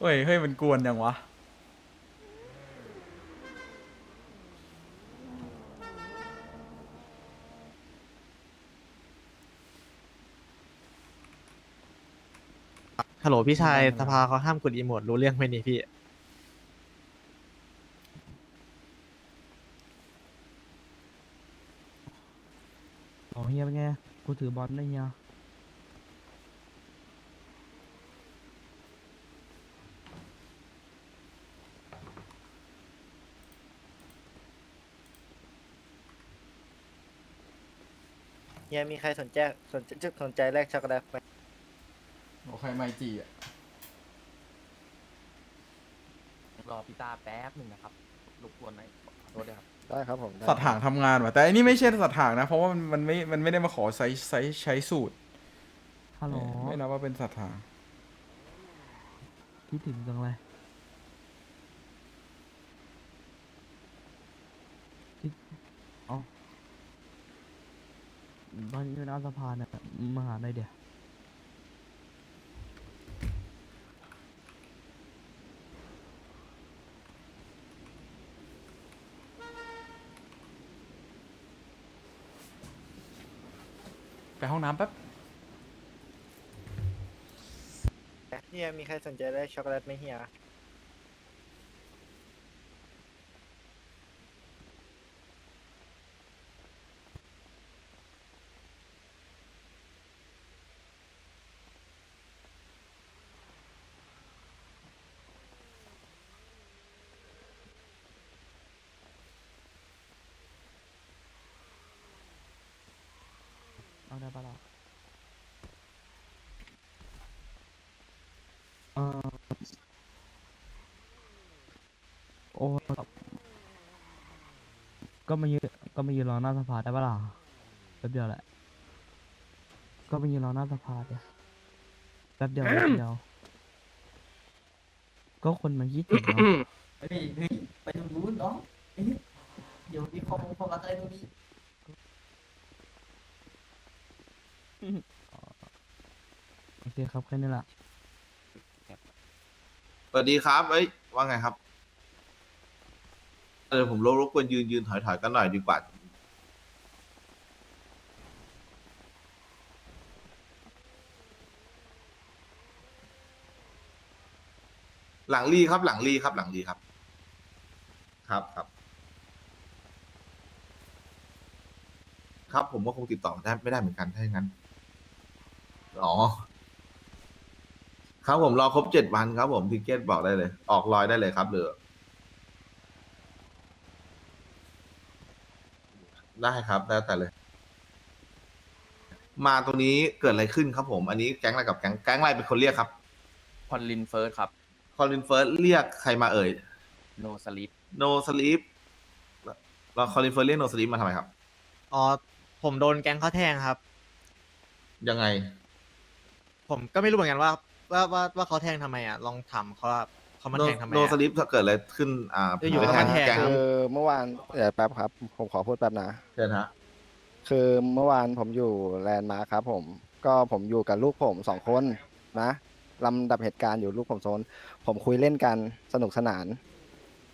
เฮ้ย เฮ้ย มันกวนยังวะ ฮัลโหลพี่ชายได้ครับสภาเขาห้ามกดอีโมดรู้เรื่องไหมนี่พี่ ของเฮียเป็นไง กู ถือบอลได้เฮียเฮียมีใครสนใจสนใจสนใจแลกช็อกโกแลตไหมโอเคไมจีอะรอพี่ตาแป๊บหนึ่งนะครับรบกวนหน่อยขอโทษด้วยครับ ได้ครับผมได้สัตว์ห่างทำงานว่ะแต่อันนี้ไม่ใช่สัตว์ห่างนะ เพราะว่ามันมันไม่มันไม่ได้มาขอใช้ใช้ใช้สูตรฮัลโหลไม่นับว่าเป็นสัตว์ห่าง คิดถึงจังเลยคิดเอ๋อตอนนี้เป็นอาสะพานเนี่ยมาหาหน่อยเดี๋ยว ห้องน้ำแป๊บเฮียมีใครสนใจได้ช็อกโกแลตไหมเฮีย เอาได้ปะล่ะ เออโอ้ก็มายืนก็มายืนรอหน้าสภาได้ปะล่ะแป๊บเดียวแหละ ก็มายืนรอหน้าสภาเดี๋ยวแป๊บเดียวแป๊บเดียว ก็คนมันคิดถึงเราเฮ้ยเฮ้ยไปตรงนู้นน้องเฮ้ยเดี๋ยวมีความความอะไรตรงนี้โอเคครับแค่นี้แหละ สวัสดีครับ เอ้ย ว่าไงครับ เออผมรบรบกวนยืนยืนถอยถอยกันหน่อยดีกว่า หลังรีครับ หลังรีครับ หลังรีครับ ครับครับ ครับผมก็คงติดต่อได้ไม่ได้เหมือนกันถ้าอย่างนั้น อ๋อ ครับผมรอครบเจ็ดวันครับผมทิเก็ตบอกได้เลย ออกลอยได้เลยครับเหลือได้ครับได้แต่เลย มาตรงนี้เกิดอะไรขึ้นครับผม อันนี้แก๊งอะไรกับแก๊งแก๊งอะไรเป็นคนเรียกครับคอนลินเฟิร์สครับ คอลินเฟิร์สเรียกใครมาเอ่ยโนสลิปโนสลีปเราคอลินเฟิร์สเรียกโนสลีปมาทำไมครับ อ๋อ ผมโดนแก๊งเขาแทงครับ ยังไง ผมก็ไม่รู้เหมือนกันว่า ว่าว่าว่าเขาแทงทำไมอะลองถามเขาว่าเขามาโนแทงทำไมโนอะสลีปเกิดอะไรขึ้นอ่าจะอยู่ในการแทงแก๊งคือเมื่อวานเดี๋ยวแป๊บครับ ผมขอพูดแป๊บนะ เชิญฮะคือเมื่อวานผมอยู่แลนด์มาร์คครับ ผมก็ผมอยู่กับลูกผมสองคนนะลำดับเหตุการณ์อยู่ลูกผมโซน ผมคุยเล่นกันสนุกสนาน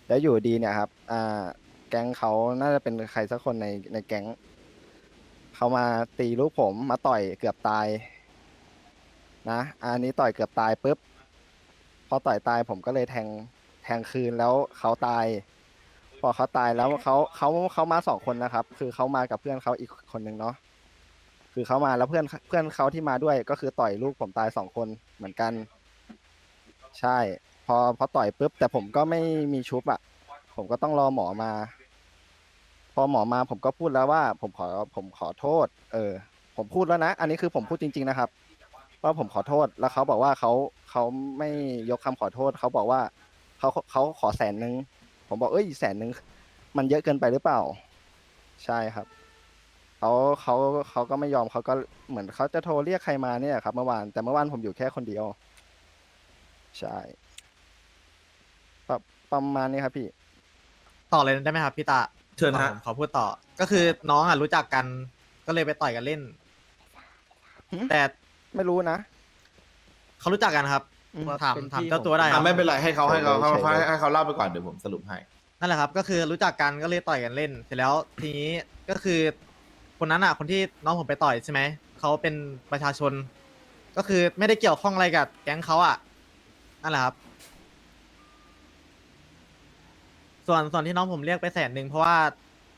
แล้วอยู่ดีเนี่ยครับอ่าแก๊งเขาน่าจะเป็นใครสักคนในในแก๊งเขามาตีลูกผมมาต่อยเกือบตาย นะ อันนี้ต่อยเกือบตายปุ๊บ พอต่อยตายผมก็เลยแทงแทงคืนแล้วเขาตาย พอเขาตายแล้วเขาเขาเขามาสองคนนะครับ คือเขามากับเพื่อนเขาอีกคนหนึ่งเนาะ คือเขามาแล้วเพื่อนเพื่อนเขาที่มาด้วยก็คือต่อยลูกผมตายสองคนเหมือนกัน ใช่ พอพอต่อยปุ๊บ แต่ผมก็ไม่มีชุบอะ่ะ ผมก็ต้องรอหมอมา พอหมอมาผมก็พูดแล้วว่า ผมขอผมขอโทษ เออ ผมพูดแล้วนะ อันนี้คือผมพูดจริง ๆนะครับ ว่าผมขอโทษ แล้วเขาบอกว่าเขาเขาไม่ยกคำขอโทษ เขาบอกว่าเขาเขาขอแสนนึง ผมบอกเอ้ยแสนนึงมันเยอะเกินไปหรือเปล่า ใช่ครับเขาเขาเขาก็ไม่ยอมเขาก็เหมือนเขาจะโทรเรียกใครมาเนี่ยครับ เมื่อวานแต่เมื่อวานผมอยู่แค่คนเดียว ใช่ประประมาณนี้ครับพี่ ต่อเลยได้ไหมครับพี่ตาเชิญฮะ ผมขอพูดต่อ ก็คือน้องอะรู้จักกัน ก็เลยไปต่อยกันเล่นหึแต่ ไม่รู้นะเขารู้จักกันครับอืมถามเป็นถามพี่เจ้าตัวได้คอะรับไม่เป็นไรให้เขาให้เขาเฉยๆให้เลยให้เขาเล่าไปก่อนเดี๋ยวผมสรุปให้ นั่นแหละครับ ก็คือรู้จักกันก็เลยต่อยกันเล่น เสร็จแล้วทีนี้ก็คือ คนนั้นอะ คนที่น้องผมไปต่อยใช่ไหมเขาเป็นประชาชน ก็คือไม่ได้เกี่ยวข้องอะไรกับแก๊งเขาอะนั่นแหละครับ ส่วนส่วนที่น้องผมเรียกไปแสนหนึ่งเพราะว่า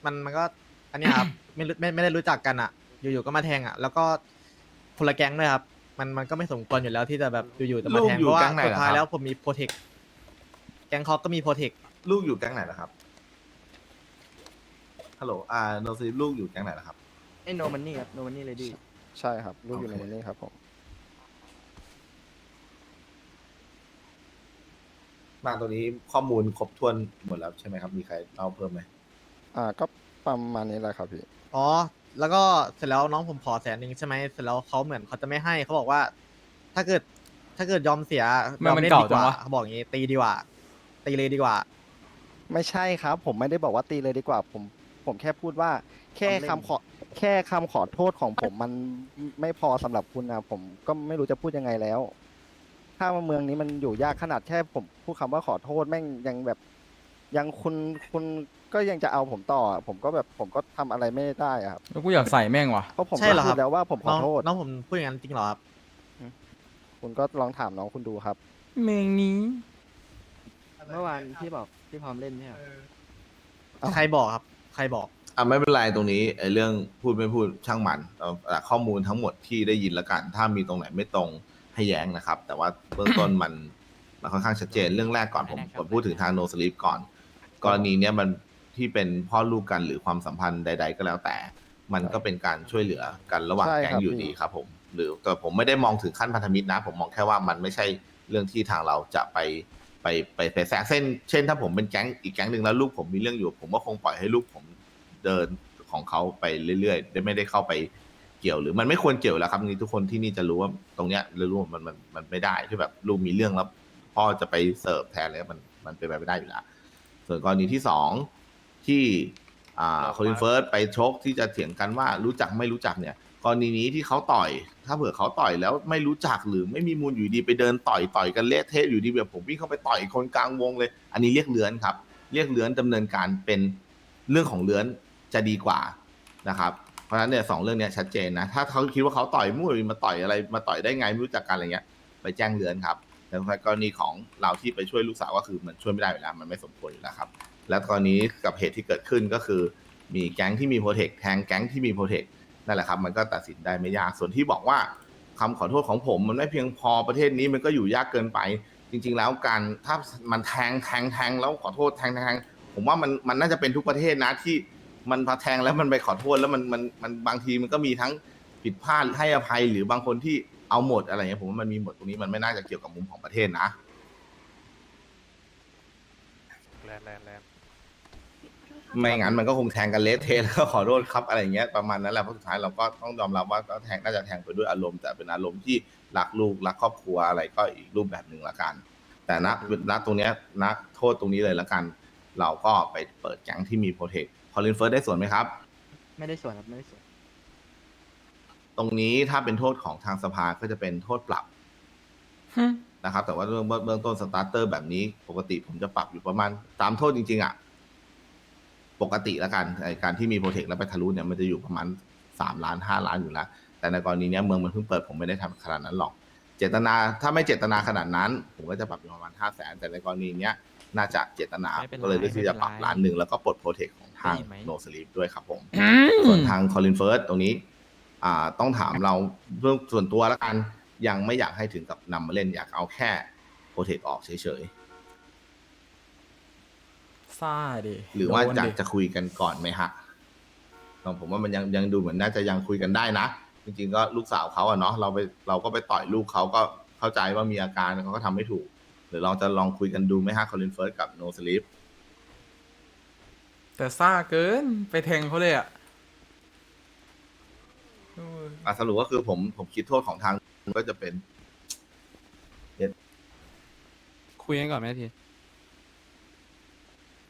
มันมันก็ อันเนี้ยครับ ไม่รู้ไม่ไม่ได้รู้จักกันอะ อยู่ๆก็มาแทงอะ แล้วก็ คนละแก๊งด้วยครับ มันมันก็ไม่สมควรอยู่แล้วที่จะแบบอยู่ๆจะมาแทงลูกอยู่เพราะว่าแก๊งไหนสุดท้ายเหรอครับ แล้วผมมีโปรเทคแก๊งเขาก็มีโปรเทคลูกอยู่แก๊งไหนนะครับ ฮัลโหล อ่า โนซีลูกอยู่แก๊งไหนนะครับ ไอโนมันนี่ครับโนมันนี่เลยดิใช่ครับลูกอยู่ในโอเค นี้ครับผมมาตรงนี้ข้อมูลครบถ้วนหมดแล้วใช่ไหมครับ มีใครเล่าเพิ่มไหมอ่าก็ประมาณนี้แหละครับพี่อ๋อ แล้วก็เสร็จแล้วน้องผมขอแสนหนึ่งใช่ไหมเสร็จแล้วเขาเหมือนเขาจะไม่ให้เขาบอกว่า ถ้าเกิดถ้าเกิดยอมเสียมันยอมันล่เก่าดีกว่าจังวะเขาบอกอย่างงี้ตีดีกว่า ตีเลยดีกว่า ไม่ใช่ครับ ผมไม่ได้บอกว่าตีเลยดีกว่า ผมผมแค่พูดว่า แค่คำขอแค่คำขอโทษของผมมันไม่พอสำหรับคุณนะผมก็ไม่รู้จะพูดยังไงแล้ว ถ้าเมืองนี้มันอยู่ยากขนาดแค่ผมพูดคำว่าขอโทษแม่งยังแบบ ยังคุณคุณก็ยังจะเอาผมต่ออะผมก็แบบผมก็ทำอะไรไม่ได้อะครับแล้วกูอยากใส่แม่งว่ะ เพราะผมใช่ก็เหรอคพูรับ ดแล้วว่าผมขน้อองโทษน้องผมพูดอย่างนั้นจริงเหรอครับ คุณก็ลองถามน้องคุณดูครับเมงนี้เมื่อวานพี่บอกพี่พร้อมเล่นใช่ไหมอ้าวใครบอกครับ ใครบอก อ่าไม่เป็นไรตรงนี้ไอ้เรื่องพูดไม่พูดช่างมันเอาเอาข้อมูลทั้งหมดที่ได้ยินแล้วกัน ถ้ามีตรงไหนไม่ตรงให้แย้งนะครับ แต่ว่าเบื้องต้นมันมันค่อนข้างชัดเจนเรื่องแรกก่อนผมผมพูดถึงทางโนสลิปก่อน กรณีเนี้ยมันที่เป็นพ่อลูกกันหรือความสัมพันธ์ใด ๆ ก็แล้วแต่ มันก็เป็นการช่วยเหลือกันระหว่างใช่แก๊งครับอยู่พี่ ดีครับ ผม หรือแต่ผมไม่ได้มองถึงขั้นพันธมิตรนะ ผมมองแค่ว่ามันไม่ใช่เรื่องที่ทางเราจะไปไปไปไปแทรกเส้น เช่น ถ้าผมเป็นแก๊งอีกแก๊งหนึ่งแล้วลูกผมมีเรื่องอยู่ ผมก็คงปล่อยให้ลูกผมเดินของเขาไปเรื่อยๆได้ไม่ได้เข้าไปเกี่ยวหรือมันไม่ควรเกี่ยวแล้วครับนี่ทุกคนที่นี่จะรู้ว่าตรงเนี้ยรู้ว่ามันมันมันไม่ได้ที่แบบลูกมีเรื่องแล้วพ่อจะไปเสิร์ฟแทนเลยมันมันเป็นไปไม่ได้อยู่แล้ว ส่วนกรณีที่สองที่อ่าโคลินเฟิร์สไปชกที่จะเถียงกันว่ารู้จักไม่รู้จักเนี่ย กรณีนี้ที่เขาต่อย ถ้าเผื่อเขาต่อยแล้วไม่รู้จักหรือไม่มีมูลอยู่ดีไปเดินต่อยต่อยกันเละเทะอยู่ดีแบบผมวิ่งเข้าไปต่อยคนกลางวงเลย อันนี้เรียกเลื้อนครับ เรียกเลื้อนดำเนินการเป็นเรื่องของเลื้อนจะดีกว่านะครับเพราะฉะนั้นเนี่ยสองเรื่องเนี้ยชัดเจนนะถ้าเขาคิดว่าเขาต่อยมั่วหรือมาต่อยอะไรมาต่อยได้ไงไม่รู้จักกันอะไรเงี้ย ไปแจ้งเลื้อนครับ แต่กรณีของเราที่ไปช่วยลูกสาวก็คือมันช่วยไม่ได้อยู่แล้วมันไม่สมควรอยู่แล้วครับ และกรณีกับเหตุที่เกิดขึ้นก็คือ มีแก๊งที่มีโปรเทคแทงแก๊งที่มีโปรเทคนั่นแหละครับ มันก็ตัดสินได้ไม่ยากส่วนที่บอกว่าคำขอโทษของผมมันไม่เพียงพอประเทศนี้มันก็อยู่ยากเกินไป จริง ๆ แล้วการถ้ามันแทงแทงแทงแล้วขอโทษแทงแทงผมว่ามันมันน่าจะเป็นทุกประเทศนะที่มันพอแทงแล้วมันไปขอโทษแล้วมันมันมันบางทีมันก็มีทั้งผิดพลาดให้อภัยหรือบางคนที่ เอาหมดอะไรเงี้ยผมว่ามันมีหมดตรงนี้มันไม่น่าจะเกี่ยวกับมุมของประเทศนะไม่งั้นมันก็คงแทงกันเละเทะแล้วก็ขอโทษครับอะไรอย่างเงี้ยประมาณนั้นแหละเพราะสุดท้ายเราก็ต้องยอมรับว่าก็แทงน่าจะแทงไปด้วยอารมณ์แต่เป็นอารมณ์ที่รักลูกรักครอบครัวอะไรก็อีกรูปแบบหนึ่งละกัน แต่ณณตรงเนี้ยณโทษตรงนี้เลยละกัน เราก็ไปเปิดแก๊งที่มีโปรเทคพอลินเฟิร์สได้ส่วนไหมครับ ไม่ได้ส่วนครับไม่ได้ส่วน ตรงนี้ถ้าเป็นโทษของทางสภาก็จะเป็นโทษปรับนะครับ แต่ว่าเรื่องเบื้องต้นสตาร์เตอร์แบบนี้ ปกติผมจะปรับอยู่ประมาณตามโทษจริง ๆอะปกติแล้วกันไอ้การที่มีโปรเทคแล้วไปทะลุเนี่ยมันจะอยู่ประมาณสามล้านห้าล้านอยู่แล้วแต่ในกรณีเนี้ยเมืองมันเพิ่งเปิดผมไม่ได้ทำขนาดนั้นหรอก เจตนาถ้าไม่เจตนาขนาดนั้น ผมก็จะปรับอยู่ประมาณห้าแสนแต่ในกรณีเนี้ยน่าจะเจตนาไม่เป็นไรก็เลยเลือกที่จะปรับไม่เป็นไรล้านหนึ่งแล้วก็ปลดโปรเทคของทางได้ยินไหม โนสลีปด้วยครับผม ส่วนทางคอลินเฟิร์สตรงนี้ อ่าต้องถามเราเรื่องส่วนตัวแล้วกัน ยังไม่อยากให้ถึงกับนำมาเล่นอยากเอาแค่โปรเทคออกเฉยซ่าดิๆหรือว่าโดนจะดิ จะคุยกันก่อนไหมฮะลองผมว่ามันยังยังดูเหมือนน่าจะยังคุยกันได้นะ จริงๆก็ลูกสาวเขาอะเนาะเราไปเราก็ไปต่อยลูกเขาก็เข้าใจว่ามีอาการเขาก็ทำไม่ถูก หรือเราจะลองคุยกันดูไหมฮะคอลินเฟิร์สกับโนสลิปแต่ซ่าเกินไปแทงเขาเลยอะโอะสรุปก็คือผมผมคิดโทษของทางก็จะเป็น คุยกันก่อนไหมที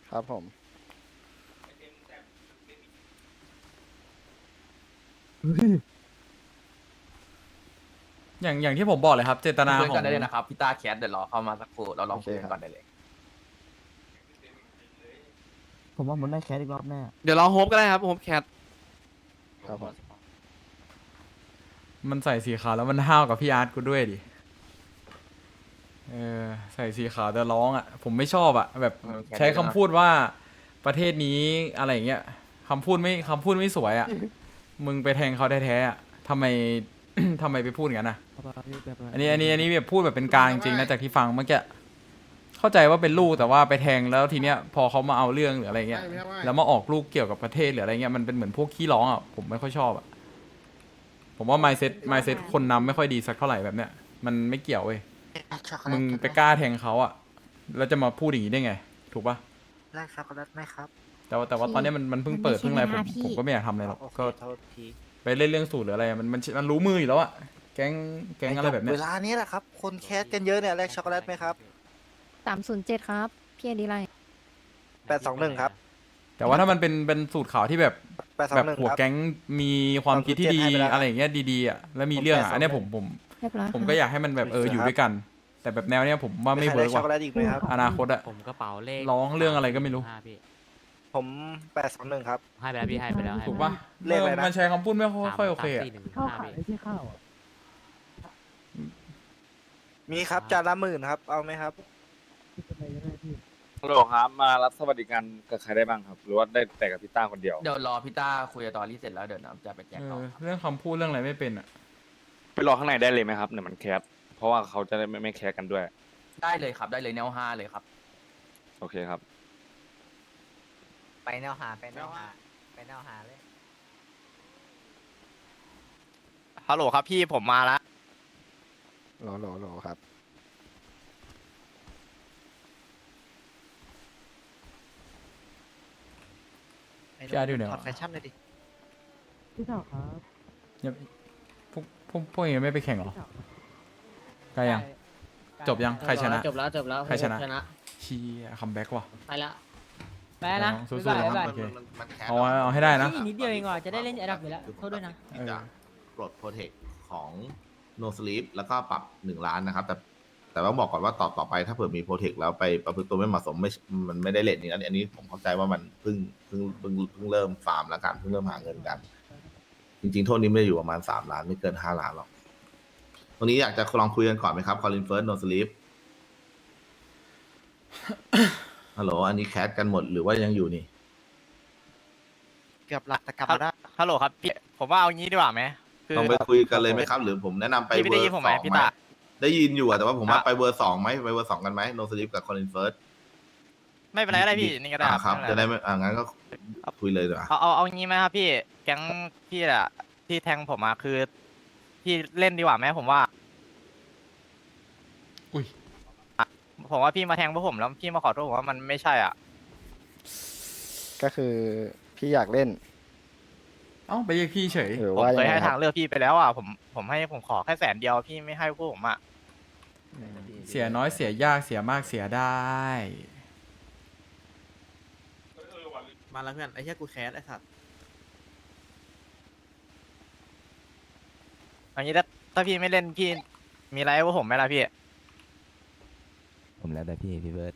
ครับผม อย่างอย่างที่ผมบอกเลยครับ เจตนาคุยขอกังนได้เลยนะครับพิต้าแคทเดี๋ยวรอเข้ามาสักครู่เราลองคุยกันก่อนได้เลย ผมว่ามันได้แคสอีกรอบแน่ เดี๋ยวเราโฮปก็ได้ครับโฮปแคทครับผม มันใส่สีขาวแล้วมันห้าวกับพี่อาร์ตกูด้วยดิ เออใส่สีขาวแต่ร้องอะ ผมไม่ชอบอะ แบบเออแค่ใช้นี้คำนะพูดว่าประเทศนี้อะไรอย่างเงี้ยคำพูดไม่คำพูดไม่สวยอะ มึงไปแทงเขาแท้ๆอะทำไม ทำไมไปพูดอย่างนั้นอะ อันนี้อันนี้อันนี้แบบพูดแบบเป็นกลางจริงๆนะจากที่ฟังเมื่อกี้เข้าใจว่าเป็นลูกแต่ว่าไปแทงแล้วทีเนี้ยพอเขามาเอาเรื่องหรืออะไรเงี้ย แล้วมาออกลูกเกี่ยวกับประเทศหรืออะไรเงี้ยมันเป็นเหมือนพวกขี้ร้องอะผมไม่ค่อยชอบอะ ผมว่า mindset mindset คนนำไม่ค่อยดีสักเท่าไหร่แบบเนี้ยมันไม่เกี่ยวเว้ยมึงไปกล้าแทงเขาอะแล้วจะมาพูดอย่างนี้ได้ไง ถูกปะแรกช็อกโกแลตไหมครับแต่ว่าแต่ว่าตอนเนี้ยมันมันเพิ่งเปิดเพิ่งอะไรผมผมก็ไม่อยากทำอะไรหรอกก็โทษทีไปเล่นเรื่องสูตรหรืออะไรอะมันมันมันรู้มืออยู่แล้วอะแก๊งแก๊งอะไรแบบเนี้ย เวลานี้แหละครับ คนแคสกันเยอะเนี่ยแรกช็อกโกแลตไหมครับ สามศูนย์เจ็ดครับ พี่อดีไรแปดสองหนึ่งครับ แต่ว่าถ้ามันเป็นเป็นสูตรขาวที่แบบ แปดสองแบบหนึ่งหัวครับ แก๊งมีความคิดที่ดีให้ไปแล้วอะไรอย่างเงี้ยดีๆอะแล้วมีเรื่องอะอันเนี้ยผมผมเรียบร้อยผมค่ะก็อยากให้มันแบบเอออยู่ด้วยกัน แต่แบบแนวเนี้ยผมว่าไม่เวิร์กช็อกว่ะโกแลตอีกไหมครับ อนาคตอะผมกระเป๋าเลขร้องเรื่องอะไรก็ไม่รู้ผมแปดสองหนึ่งครับ ให้ไปแล้วพี่ให้ไปแล้วถูกปะเลขอะไรนะ มันใช้คำพูดไม่ค่อยค่อยโอเคอะข้าวขายไม่ใช่ข้าวอะมีครับจานละหมื่นครับ เอาไหมครับ ที่เป็นอะไรก็ได้พี่ฮัล โหลครับมารับสวัสดิการกับใครได้บ้างครับ หรือว่าได้แต่กับพี่ต้าคนเดียว เดี๋ยวรอพี่ต้าคุยกับตอรี่เสร็จแล้วเดี๋ยวน้ำจะไปแจ้งเอต่ออเรื่องคำพูดเรื่องอะไรไม่เป็นอะ ไปรอข้างในได้เลยไหมครับเนี่ยมันแคสเพราะว่าเขาจะได้ไม่ไม่แคสกันด้วย ได้เลยครับได้เลยแนวห้าเลยครับ โอเคครับ ไปแนวหาไปแนวหาไปแนวหาเลย ฮัลโหลครับพี่ผมมาแล้วโหลโหลโหลครับ พี่อาร์ตอยู่ไหนวะ ถอดแฟชั่นเลยดิ พี่สาวครับยังพวกพวกพวกยังไม่ไปแข่งเหรอใกล้ยัง จบยัง ใครชนะจบแล้วจบแล้วใครชนะชนะเชียคัมแบ็กว่ะ ไปละไปละนะสู้ๆบ๊ายบายนะบ๊ายบายโอเคมันมันแคสเอาไว้เอาให้ได้นะนี่นิดเดียวเองว่ะจะได้เล่นแอร์ดับอยู่แล้วโทษด้วยนะ ที่จะปลดโปรเทคของ no sleep แล้วก็ปรับหนึ่งล้านนะครับ แต่ แต่ว่าบอกก่อนว่าต่อต่อไปถ้าเผื่อมีโปรเทคแล้วไปประพฤติตัวไม่เหมาะสมไม่มันไม่ได้เลทนี้อันนี้อันนี้ผมเข้าใจว่ามันเพิ่งเพิ่งเพิ่งเพิ่งเริ่มฟาร์มแล้วกันเพิ่งเริ่มหาเงินกัน จริงๆ โทษนี้ไม่ได้อยู่ประมาณสามล้านไม่เกินห้าล้านหรอกตรงนี้อยากจะลองคุยกันก่อนไหมครับคอลินเฟิร์สโนสลิปฮัลโหลอันนี้แคสกันหมดหรือว่ายังอยู่นี่ เกือบหลักแต่กลับมาได้ ฮัลโหลครับพี่ผมว่าเอางี้ดีกว่าไหมคือต้องไปคุยกันเลยไหมครับ หรือผมแนะนำไปพี่ไม่เวอได้ยินร์ผมสไหมองพี่ไหมตา ได้ยินอยู่อะแต่ว่าผมว่าอะ ไปเวอร์สองไหมไปเวอร์สองกันไหมโนสลิปกับคอลินเฟิร์สไม่เป็นไรก็ได้พี่นี่ก็ได้อ่าครับม่จะเป็นได้ไรไม่อ่างั้นก็คุยเลยดีกว่าเอาเอาเอางี้ไหมครับพี่แก๊งพี่อะที่แทงผมมาคือ พี่เล่นดีกว่าไหมผมว่าอุ้ยผมว่าพี่มาแทงพวกผมแล้วพี่มาขอโทษผมว่ามันไม่ใช่อะก็คือพี่อยากเล่น เอ้าไปเรียกพี่เฉย หรือผมว่าเคยังยไงให้คทารับงเลือกพี่ไปแล้วอะผมผมให้ผมขอแค่แสนเดียวพี่ไม่ให้พวกผมอะเสียน้อยเสียยากเสียมากเสียได้ มาแล้วเพื่อนไอ้เหี้ยกูแคสไอ้สัตว์อันนี้ถ้าถ้าพี่ไม่เล่นพี่มีอะไรให้พวกผมไหมล่ะพี่ผมแล้วแต่พี่พี่เบิร์ด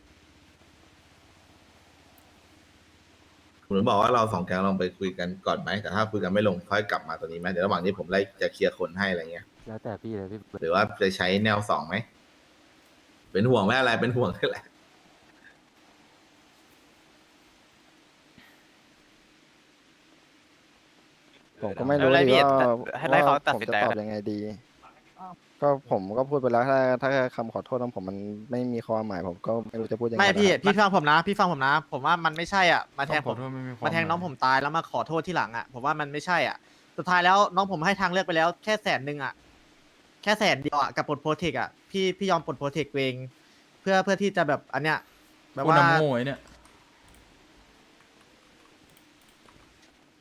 ผมถึงบอกว่าเราสองแก๊งลองไปคุยกันก่อนไหมแต่ถ้าคุยกันไม่ลงค่อยกลับมาตัวนี้ไหมเดี๋ยวระหว่างนี้ผมไล่จะเคลียร์คนให้อะไรเงี้ย แล้วแต่พี่เลยพี่เบิร์ดหรือว่าจะใช้แนวสองไหม เป็นห่วงไม่อะไรเป็นห่วงนี่แหละ ผมก็ไม่รู้ไม่เป็นไรดีพี่ว่าแต่ให้ไล่เขาว่าตัดผมสินจะใจตอบยังไงดี ก็ผมก็พูดไปแล้วถ้าถ้าคำขอโทษของผมมันไม่มีความหมายผมก็ไม่รู้จะพูดยังไงไม่พี่แล้วพี่ฟังผมนะ พี่ฟังผมนะ ผมว่ามันไม่ใช่อะมาแทงขผอมโทษไม่มีควมาแทงน้องหยผมตายแล้วมาขอโทษที่หลังอะผมว่ามันไม่ใช่อะ สุดท้ายแล้วน้องผมให้ทางเลือกไปแล้วแค่แสนหนึ่งอะแค่แสนเดียวอะกับปลดโปรเทคอะพี่พี่ยอมปลดโปรเทคเองเพื่อเพื่อที่จะแบบอันเนี้ยแบบกูว่านำโง่ไอ้เนี่ย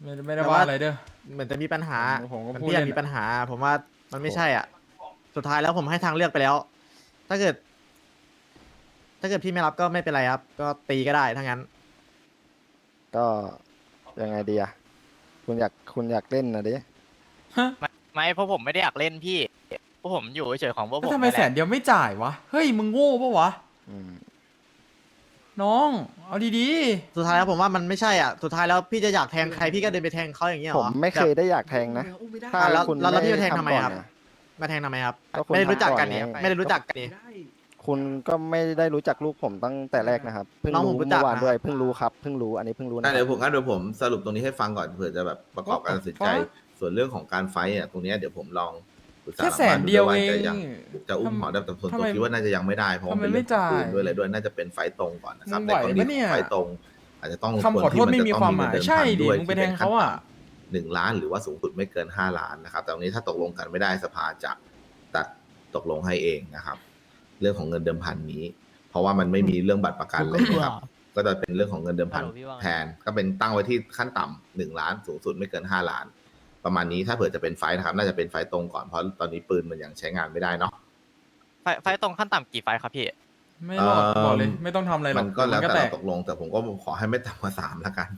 ไม่ได้ไม่ได้แต่ว่าว่าอะไรเด้อเหมือนจะมีปัญหาผมผมก็เหมือนพูดพี่อะเล่นมีอะปัญหา ผมว่ามันไม่ใช่อะ สุดท้ายแล้วผมให้ทางเลือกไปแล้ว ถ้าเกิด ถ้าเกิดพี่ไม่รับก็ไม่เป็นไรครับ ก็ตีก็ได้ทั้งนั้น ก็ยังไงดีอะคุณอยากคุณอยากเล่นนะดิฮะไม่ไม่เพราะผมไม่ได้อยากเล่นพี่พวกผมอยู่เฉยๆของพวกผแล้วมทำไมนี่หละแสนเดียวไม่จ่ายวะ เฮ้ย มึงโง่ปะวะ อืมน้อง เอาดีสุดท้ายแล้วผมว่ามันไม่ใช่อะ สุดท้ายแล้วพี่จะอยากแทงใครพี่ก็เดินไปแทงเขาอย่างเงี้ยเหผรมอ ไม่เคยได้อยากแทงนะ ถ้าอะแล้วคุณแล้วแล้วพี่ไม่ไปแทงทำไมก่อนครับนะ มาแทงทำไมครับ ก็คุณไม่ได้รู้จักกันทำก่อนนี่ไง ไม่ได้รู้จักกันนี่ คุณก็ไม่ได้รู้จักลูกผมตั้งแต่แรกนะครับ เพิ่งน้องผมรู้รู้จัเมื่กอวานนะ ด้วย เพิ่งรู้ครับ เพิ่งรู้ อันนี้เพิ่งรู้งั้นะนเดี๋ยวผมงั้นเดี๋ยวผมสรุปตรงนี้ให้ฟังก่อนเผื่อจะแบบประกอบการตัดสินใจ What the fuck? ส่วนเรื่องของการไฟท์เนี่ยตรงเนี้ยเดี๋ยวผมลองปรึกๆษาแค่หลังแสบ้านนเดียวว่าเองจะยังจะอุ้มหมอแต่ส่วนทำตัวไมคิดว่าน่าจะยังไม่ได้เพราะว่าทำไมเป็นเรื่องไม่จ่ายปืนด้วยอะไรด้วยน่าจะเป็นไฟท์ตรงก่อนนะครับมึงในไหวกรณีปะเนี่ย ของไฟท์ตรง อาจจะต้องคำขอโทษไม่มีความหมาย ใช่ดิมึงไปแทงเขาอะ หนึ่งล้าน หรือว่าสูงสุดไม่เกินห้าล้านนะครับ แต่ตรงนี้ถ้าตกลงกันไม่ได้สภาจะตัดตกลงให้เองนะครับ เรื่องของเงินเดิมพันนี้ เพราะว่ามันไม่มีเรื่องบัตรประกันเลยนะครับ ก็จะเป็นเรื่องของเงินเดิมพันแทน ก็เป็นตั้งไว้ที่ขั้นต่ำหนึ่งล้าน สูงสุดไม่เกินห้าล้าน ประมาณนี้ถ้าเผื่อจะเป็นไฟท์นะครับ น่าจะเป็นไฟท์ตรงก่อนเพราะตอนนี้ปืนมันยังใช้งานไม่ได้เนาะ ไฟไฟตรงขั้นต่ำกี่ไฟครับพี่ไม่หรอกเอิ่มบอกเลยไม่ต้องทำอะไรหรอกมันก็แล้วมันแต่แตเรากตกลงแต่ผมก็ขอให้ไม่ต่ำกว่าสามละกัน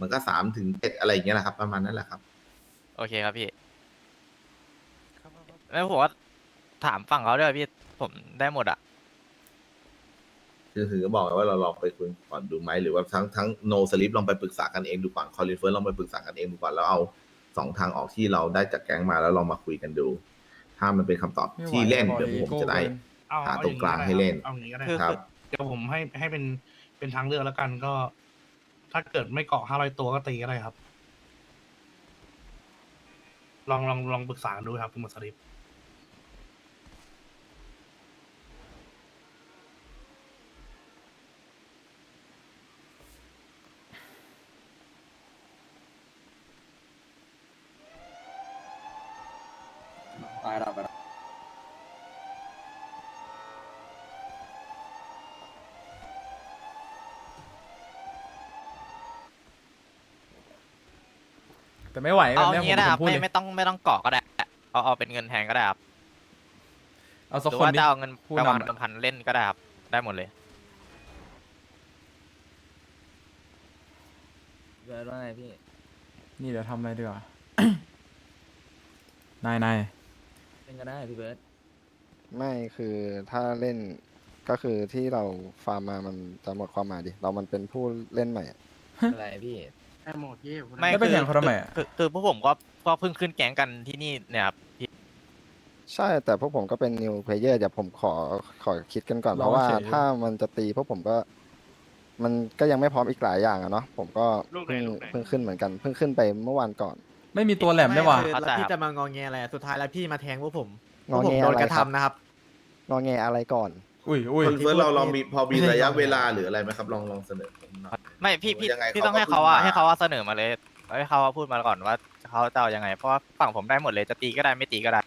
มันก็สามถึงเจ็ดอะไรอย่างเงี้ยแหละครับประมาณนั้นแหละครับ โอเคครับพี่แล้วผมว่าถามฝั่งเขาด้วยพี่ผมได้หมดอะ คือคือก็บอกไงว่าเราลองไปคุยก่อนดูไหมหรือว่าทั้งทั้งโนสลิปลองไปปรึกษากันเองดูก่อนคอลิเฟิร์ลองไปปรึกษากันเองดูก่อนแล้วเอาสองทางออกที่เราได้จากแก๊งมาแล้วลองมาคุยกันดู ถ้ามันเป็นคำตอบไม่ไหวที่เล่นบอกเดี๋ยวเลยผมจะได้โก้เกินเอาหาเอาตรงกลางให้เล่น เอาอย่างนี้ก็ได้คือครับเดี๋ยวผมให้ให้เป็นเป็นทางเลือกแล้วกันก็ ถ้าเกิดไม่เกาะห้าร้อยตัวก็ตีก็ได้ครับ ลองลองลองปรึกษาดูครับคุณหมอสลิป ไม่ไหวแบเอาบอเนี้ยย่างผมนี้นะครับผมพูดเลยไม่ไม่ต้องไม่ต้องเกาะก็ได้เอาเอาเป็นเงินแทนก็ได้ครับเอาหสักรือคนว่าดิ จะเอาเงินผู้ไปวางนำอะเดิมพันเล่นก็ได้ครับได้หมดเลยเบิร์ดว่าไงพี่ นี่เดี๋ยวทำอะไรดีกว่า นายนายเล่นก็ได้พี่เบิร์ดไม่คือถ้าเล่นก็คือที่เราฟาร์มมามันจะหมดความหมายดิ เรามันเป็นผู้เล่นใหม่อะอะไรพี่ ไม่แล้วไปคือแข่งเขาทำไมอะ คือคือพวกผมก็ก็เพิ่งขึ้นแก๊งกันที่นี่เนี่ยครับพี่ใช่แต่พวกผมก็เป็น new player เดี๋ยวผมขอขอคิดกันก่อนลเพองราะว่าเฉยถ้ามันจะตีพวกผมก็ มันก็ยังไม่พร้อมอีกหลายอย่างอะเนาะผมก็ลูกไหนเพิ่งลูกไหน เพิ่งขึ้นเหมือนกันเพิ่งขึ้นไปเมื่อวานก่อน ไม่มีตัวแหลมได้ว่ะคือแล้วพี่จะมางองแงอะไรอะสุดท้ายแล้วพี่มาแทงพวกผมพงวอกผมแงโดอะนไรกระครับ ทำนะครับ งอแงอะไรก่อน อุ้ยอุ้ยคุณเฟิร์สเราเรามีพอมีไม่ใช่ระยะเราเวลาหรืออะไรไหมครับลองลองเสนอผมหน่อย ไม่พี่พี่ยังไงพี่เขาต้องก็ให้เขาว่าพูดมา ให้เขาว่าเสนอมาเลยให้เขาว่าพูดมาก่อนว่าเขาจะเอายังไงเพราะว่าฝั่งผมได้หมดเลยจะตีก็ได้ไม่ตีก็ได้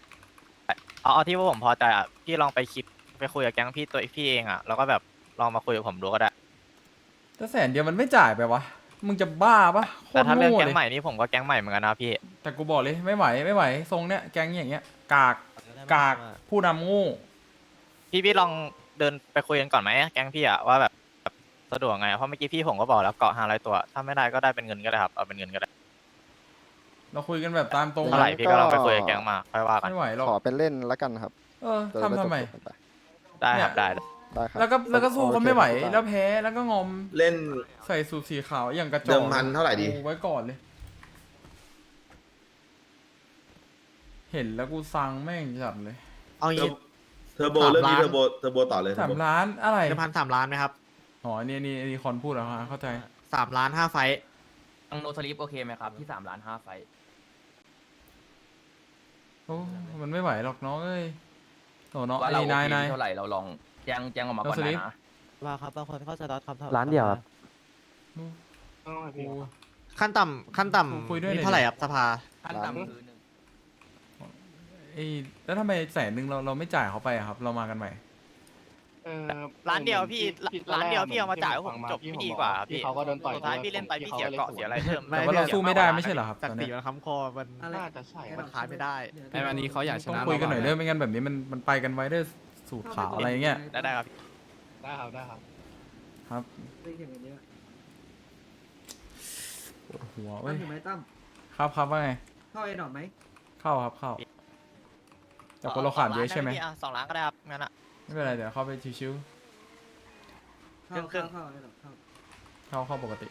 เอาเอาที่ว่าผมพอใจอะพี่ลองไปคิดไปคุยกับแก๊งพี่ตัวพี่เองอะแล้วก็แบบลองมาคุยกับผมดูก็ได้แต่แสนเดียวมันไม่จ่ายไปวะ มึงจะบ้าปะโคแต่ตรถ้าเรื่องโง่แก๊งเลยใหม่นี่ผมก็แก๊งใหม่เหมือนกันนะพี่ แต่กูบอกเลยไม่ไหวไม่ไหวทรงเนี้ยแก๊งอย่างเงี้ย กาก กากผู้นำโง่ พี่พี่ลอง เดินไปคุยกันก่อนไหมแก๊งพี่อะว่าแบบแบบสะดวกไงเพราะเมื่อกี้พี่ผมก็บอกแล้วเกาะห้าร้อยตัว ถ้าไม่ได้ก็ได้เป็นเงินก็ได้ครับเอาเป็นเงินก็ได้เราคุยกันแบบตามตรงเท่าไหร่พี่ก็ลองไปคุยกับแก๊งมาค่อยว่ากันไม่ไหวหรอกขอเป็นเล่นแล้วกันครับ เออจะด้ทำทำไมจบๆกันปได้ครับเนี่ยได้ได้ครับแล้วก็แล้วก็สู้เขาไม่ไหวโอเคครับแล้วแพ้แล้วก็งอมเล่น ใส่สูทสีขาวอย่างกระจอกเดิมพันเท่าไหร่ดี กูไว้ก่อนเลย เห็นแล้วกูซังแม่งจัดเลย เอางี้ เทอร์โบสามเรื่องนี้ล้านเทอร์โบเทอร์โบต่อเลยสามเทอร์โบล้านอะไรเดิมพันสามล้านไหมครับอ๋ออันนี่นี่นี่คอนพูดแล้วฮะเข้าใจสามล้านห้าไฟท์ทางโนสลิปโอเคไหมครับ ที่สามล้านห้าไฟท์โอ้มันไม่ไหวหรอกน้องเอ้ยโอ้น้องว่าไอ้เราโอเคนายนาย เท่าไหร่เราลองแจ้งแจ้งออกมาก่อนโนสลิป นะว่าครับบางคนเข้าสล็อตครับร้านเดียวครับกูขั้นต่ำขั้นต่ำคุยด้วยมีหน่อยเท่าไหร่ครับสภาขั้นต่ำคือหนึ่ง ไอ้แล้วทำไมแสนหนึ่งเราเราไม่จ่ายเขาไปอะครับ เรามากันใหม่ร้านเดียวพี่ร้านเดียวพี่เอามาจ่ายให้ผมจบไม่ดีกว่าครับพี่เขาก็โดนต่อยสุดท้ายพี่เล่นไปพี่เสียเกาะเสียอะไรเพิ่มแต่ว่าเราสู้ไม่ได้ไม่ใช่เหรอครับจากตอนสีเนี้ยมันค้ำคอมันน่าจะใช่มันขายไม่ได้ ไอ้วันนี้เขาอยากชต้องนะคุยกันหน่อยเด้อไม่งั้นแบบนี้มันมันไปกันไว้ด้วยสูตรขาวอะไรเงี้ยได้ได้ครับได้ครับได้ครับครับปวดหัวเว้ยถูกไหมตั้มครับครับว่าไงเข้าไอ้ดอกไหมเข้าครับเข้า แต่คนเราขาดเยอะใช่ไหมสงล้านด้พี่สองล้านก็ได้ครับงั้นอะไม่เป็นไรเดี๋ยวเข้าไปชิวครึ่งครึ่งๆเข้าเข้าปกติ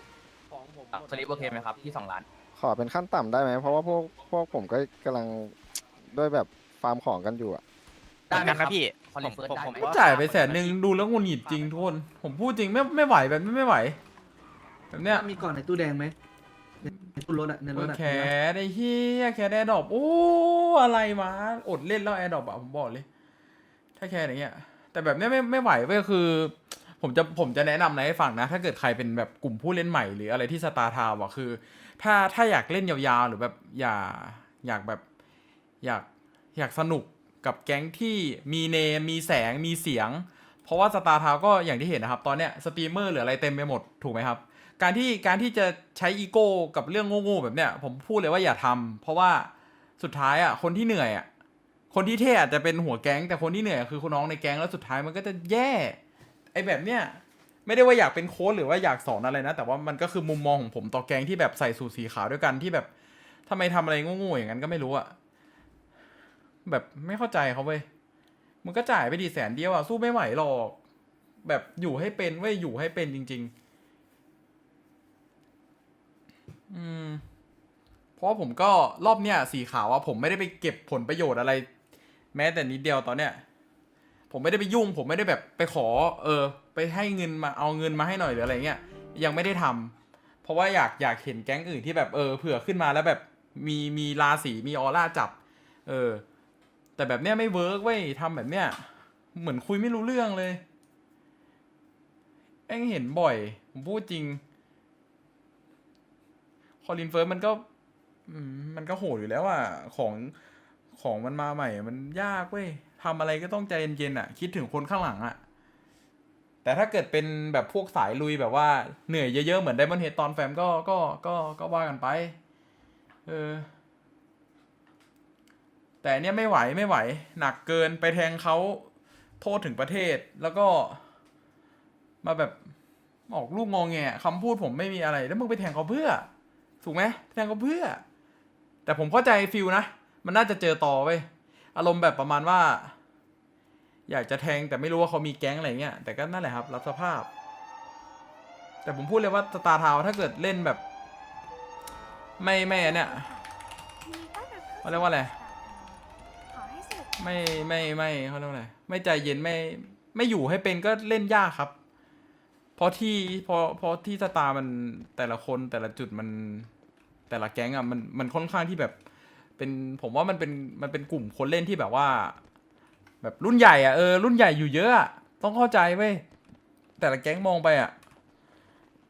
สลิปโอเคไหมครับที่สองล้าน ขอเป็นขั้นต่ำได้ไหม เพราะว่าพวกพวกผมก็กำลังด้วยแบบฟาร์มของกันอยู่อะได้ไหมกันครันะบพี่คอลผลิมเฟิร์สผมได้ผมไหมก็จ่ายไปแสนหนึ่งดูแล้วงุนหงิดจริงทุกคน ผมพูดจริงไม่ไม่ไหวแบบนี้ไม่ไหว แบบเนี้ยมีก่อนในตู้แดงไหม ในตู้รถอะในรโอ้ถยอะแคสไอ้เฮียแคสแอร์ดรอปโอ้อะไรมาอดเล่นแล้วแอร์ดรอปอะผมบอกเลย ถ้าแคสอย่างเงี้ย แต่แบบเนี้ยไม่ไม่ไหวเว้ยคือ ผมจะผมจะแนะนำนะให้ฟังนะ ถ้าเกิดใครเป็นแบบกลุ่มผู้เล่นใหม่หรืออะไรที่สตาร์ทาวอะคือ ถ้าถ้าอยากเล่นยาวๆ หรือแบบอย่าอยากแบบอยากอยากสนุกกับแก๊งที่มีเนมมีแสงมีเสียง เพราะว่าสตาร์ทาวก็อย่างที่เห็นนะครับ ตอนเนี้ยสตรีมเมอร์หรืออะไรเต็มไปหมดถูกไหมครับ การที่การที่จะใช้อีโก้กับเรื่องโง่ๆแบบเนี้ยผมพูดเลยว่าอย่าทำเพราะว่าสุดท้ายอะคนที่เหนื่อยอะคนที่เท่อาจจะเป็นหัวแก๊ง แต่คนที่เหนื่อยคือคุณน้องในแก๊งแล้วสุดท้ายมันก็จะแย่ไอ้แบบเนี้ยไม่ได้ว่าอยากเป็นโค้ชหรือว่าอยากสอนอะไรนะ แต่ว่ามันก็คือมุมมองของผมต่อแก๊งที่แบบใส่สูทสีขาวด้วยกันที่แบบทำไมทำอะไรโง่ๆอย่างนั้นก็ไม่รู้อะแบบไม่เข้าใจเขาเว้ยมึงก็จ่ายไปดีแสนเดียวอะสู้ไม่ไหวหรอก แบบอยู่ให้เป็นเว้ยอยู่ให้เป็นจริง ๆ อืม เพราะผมก็รอบเนี้ยสีขาวอะผมไม่ได้ไปเก็บผลประโยชน์อะไร แม้แต่นิดเดียวตอนเนี้ย ผมไม่ได้ไปยุ่ง ผมไม่ได้แบบไปขอ เออ ไปให้เงินมาเอาเงินมาให้หน่อยหรืออะไรเงี้ยยังไม่ได้ทำเพราะว่าอยากอยากเห็นแก๊งอื่นที่แบบเออเผื่อขึ้นมาแล้วแบบมีมีราศีมีออร่าจับ เออ แต่แบบเนี้ยไม่เวิร์กเว้ยทำแบบเนี้ยเหมือนคุยไม่รู้เรื่องเลยเอ็งเห็นบ่อย ผมพูดจริง คอลินเฟิร์สมันก็มันก็โหดอยู่แล้วอะของของมันมาใหม่ มันยากเว้ยทำอะไรก็ต้องใจเย็นๆอะ คิดถึงคนข้างหลังอะ แต่ถ้าเกิดเป็นแบบพวกสายลุยแบบว่าเหนื่อยเยอะๆ เหมือนไดมอนเฮดตอนแฟมก็ก็ก็ก็ว่ากันไป เออ แต่เนี้ยไม่ไหวไม่ไหว หนักเกินไปแทงเขาโทษถึงประเทศแล้วก็ มาแบบออกลูกงองแงคำพูดผมไม่มีอะไร แล้วมึงไปแทงเขาเพื่อ ถูกไหมแทงเขาเพื่อ แต่ผมเข้าใจฟิลนะ มันน่าจะเจอต่อเว้ยอารมณ์แบบประมาณว่า อยากจะแทงแต่ไม่รู้ว่าเขามีแก๊งอะไรเงี้ย แต่ก็นั่นแหละครับ รับสภาพ แต่ผมพูดเลยว่าสตาร์ทาวถ้าเกิดเล่นแบบ ไม่ไม่เนี่ยเขาเรียกว่าอะไรไม่ไม่ไม่เขาเรียกว่าอะไรไม่ใจเย็นไม่ไม่อยู่ให้เป็นก็เล่นยากครับ เพราะที่เพราะเพราะที่สตาร์มันแต่ละคนแต่ละจุดมัน แต่ละแก๊งอะมันมันค่อนข้างที่แบบ เป็นผมว่ามันเป็นมันเป็นกลุ่มคนเล่นที่แบบว่า แบบรุ่นใหญ่อะเออรุ่นใหญ่อยู่เยอะอะต้องเข้าใจเว้ยแต่ละแก๊งมองไปอะ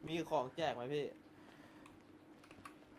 มีของแจกไหมพี่